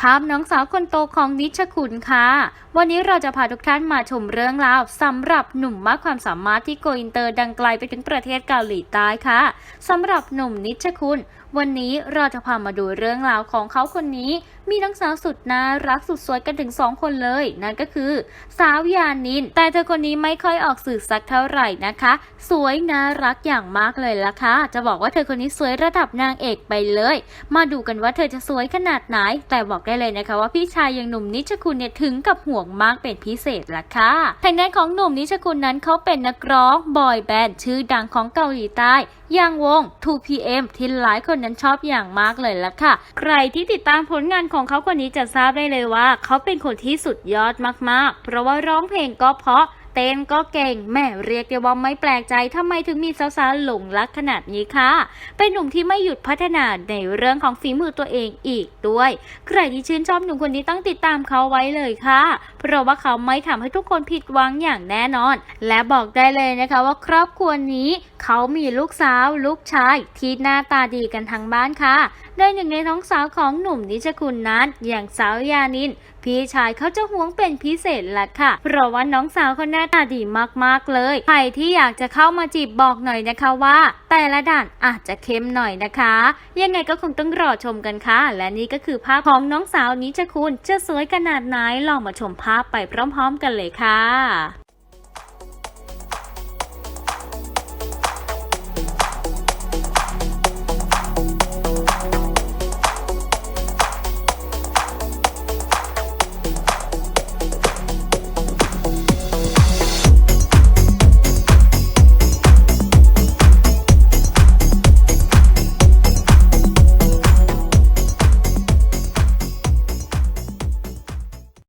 ภาพน้องสาวคนโตของนิชคุณค่ะ วันนี้เราจะพาทุกท่านมาชมเรื่องราวสำหรับหนุ่มมากความสามารถที่โกอินเตอร์ดังไกลไปถึงประเทศเกาหลีใต้ค่ะสำหรับหนุ่มนิชคุณวันนี้เราจะพามาดูเรื่องราวของเขาคนนี้ มีน้องสาวสุดน่ารักสุดสวยกันถึงสองคนเลย นั่นก็คือ สาวยานิน แต่เธอคนนี้ไม่ค่อยออกสื่อสักเท่าไหร่นะคะ สวยน่ารักอย่างมากเลยล่ะค่ะ จะบอกว่าเธอคนนี้สวยระดับนางเอกไปเลย มาดูกันว่าเธอจะสวยขนาดไหน แต่บอกได้เลยนะคะว่าพี่ชายอย่างหนุ่มนิชคุณเนี่ยถึงกับห่วงมากเป็นพิเศษละค่ะทางด้านของหนุ่มนิชคุณนั้นเขาเป็นนักร้องบอยแบนด์ชื่อดังของเกาหลีใต้อย่างวง 2PM ที่หลายคนนั้นชอบอย่างมากเลยล่ะค่ะ ใครที่ติดตามผลงานของเขาคนนี้จะทราบได้เลยว่า เขาเป็นคนที่สุดยอดมากๆ เพราะว่าร้องเพลงก็เพราะ ต้นก็เก่งแม่เรียกได้ว่าไม่แปลกใจทำไมถึงมีสาวๆหลงรักขนาดนี้ค่ะเป็นหนุ่มที่ไม่หยุดพัฒนาในเรื่องของฝีมือตัวเองอีกด้วย ใครที่ชื่นชอบหนุ่มคนนี้ต้องติดตามเขาไว้เลยค่ะ เพราะว่าเขาไม่ทำให้ทุกคนผิดหวังอย่างแน่นอน และบอกได้เลยนะคะว่าครอบครัวนี้เขามีลูกสาวลูกชายที่หน้าตาดีกันทั้งบ้านค่ะโดยหนึ่งในน้องสาวของหนุ่มนิชคุณนั้นอย่างสาวยานินพี่ชายเขาจะหวงเป็นพิเศษแหละค่ะ เพราะว่าน้องสาวเขาหน้าตาดีมากๆเลย ใครที่อยากจะเข้ามาจีบบอกหน่อยนะคะว่า แต่ละด่านอาจจะเข้มหน่อยนะคะ ยังไงก็คงต้องรอชมกันค่ะ และนี่ก็คือภาพของน้องสาวนิชคุณจะสวยขนาดไหนลองมาชมภาพไปพร้อม ๆ กันเลยค่ะ